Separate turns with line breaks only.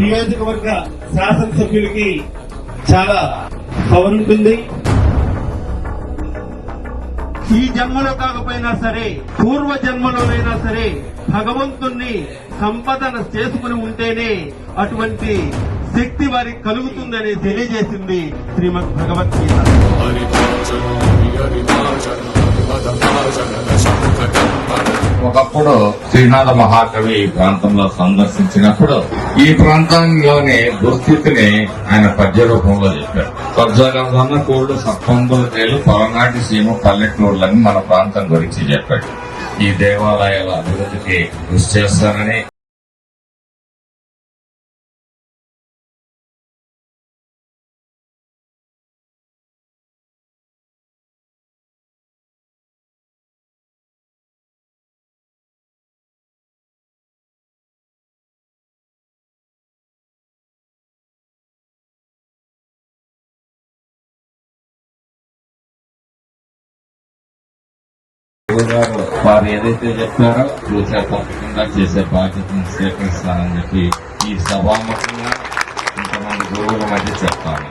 నియోజకవర్గ శాసనసభ్యులకి చాలా పవర్ ఉంటుంది. ఈ జన్మలో కాకపోయినా సరే పూర్వ జన్మలోనైనా సరే భగవంతుణ్ణి సంపదన చేసుకుని ఉంటేనే అటువంటి శక్తి వారికి కలుగుతుందని తెలియజేసింది శ్రీమద్ భగవద్గీత.
ఒకప్పుడు శ్రీనాథ మహాకవి ఈ ప్రాంతంలో సందర్శించినప్పుడు ఈ ప్రాంతంలోని దుస్థితిని ఆయన పద్య రూపంలో చెప్పారు పద్మ కోళ్ళు సత్వంబుల తేలు పొలనాటి సీమ పల్లెటూళ్ళని మన ప్రాంతం గురించి చెప్పాడు. ఈ దేవాలయాల అభివృద్ధికి కృషి చేస్తానని గురువు గారు వారు ఏదైతే చెప్పారో చూసే తప్పకుండా చేసే బాధ్యతను స్వీకరిస్తానని చెప్పి ఈ సభాముఖంగా ఇంతమంది గురువుల మధ్య చెప్తాను.